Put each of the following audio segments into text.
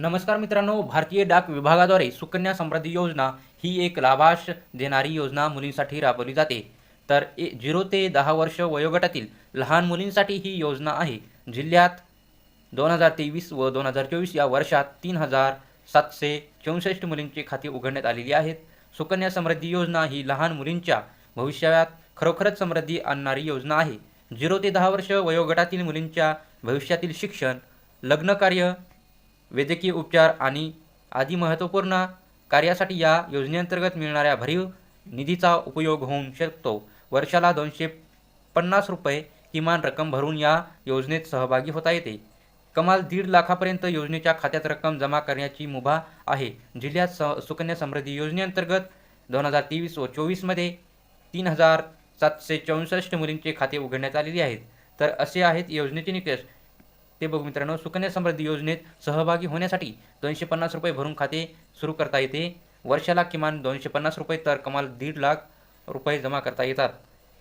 नमस्कार मित्रांनो भारतीय डाक विभागाद्वारे सुकन्या समृद्धी योजना ही एक लाभांश देणारी योजना मुलींसाठी राबवली जाते. तर ए झिरो ते दहा वर्ष वयोगटातील लहान मुलींसाठी ही योजना आहे. जिल्ह्यात दोन हजार तेवीस व दोन हजार चोवीस या वर्षात तीन हजार सातशे चौसष्ट मुलींची खाती उघडण्यात आलेली आहेत. सुकन्या समृद्धी योजना ही लहान मुलींच्या भविष्यात खरोखरच समृद्धी आणणारी योजना आहे. झिरो ते दहा वर्ष वयोगटातील मुलींच्या भविष्यातील शिक्षण लग्नकार्य वैद्यकीय उपचार आणि आदी महत्त्वपूर्ण कार्यासाठी या योजनेअंतर्गत मिळणाऱ्या भरीव निधीचा उपयोग होऊ शकतो. वर्षाला दोनशे पन्नास रुपये किमान रक्कम भरून या योजनेत सहभागी होता येते. कमाल दीड लाखापर्यंत योजनेच्या खात्यात रक्कम जमा करण्याची मुभा आहे. जिल्ह्यात स सुकन्या समृद्धी योजनेअंतर्गत दोन हजार तेवीस व चोवीसमध्ये तीन हजार सातशे चौसष्ट मुलींचे खाते उघडण्यात आलेले आहेत. तर असे आहेत योजनेचे निकष. ते बघू मित्रांनो सुकन्या समृद्धी योजनेत सहभागी होण्यासाठी दोनशे पन्नास रुपये भरून खाते सुरू करता येते. वर्षाला किमान दोनशे पन्नास रुपये तर कमाल दीड लाख रुपये जमा करता येतात.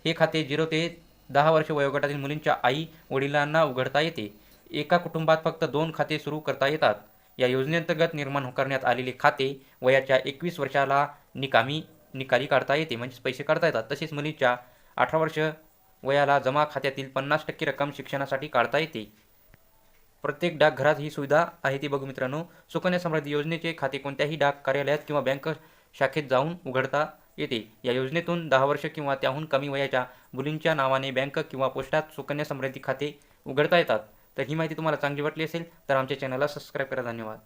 हे खाते झिरो ते दहा वर्ष वयोगटातील मुलींच्या आई वडिलांना उघडता येते. एका कुटुंबात फक्त दोन खाते सुरू करता येतात. या योजनेअंतर्गत निर्माण करण्यात आलेले खाते वयाच्या एकवीस वर्षाला निकामी निकाली काढता येते. म्हणजेच पैसे काढता येतात. तसेच मुलीच्या अठरा वर्ष वयाला जमा खात्यातील पन्नास टक्के रक्कम शिक्षणासाठी काढता येते. प्रत्येक डाकघरात ही सुविधा आहे ती बघू मित्रांनो. सुकन्या समृद्धी योजनेचे खाते कोणत्याही डाक कार्यालयात किंवा बँक शाखेत जाऊन उघडता येते. या योजनेतून दहा वर्ष किंवा त्याहून कमी वयाच्या मुलींच्या नावाने बँक किंवा पोस्टात सुकन्या समृद्धी खाते उघडता येतात. तर ही माहिती तुम्हाला चांगली वाटली असेल तर आमच्या चॅनलला सबस्क्राईब करा. धन्यवाद.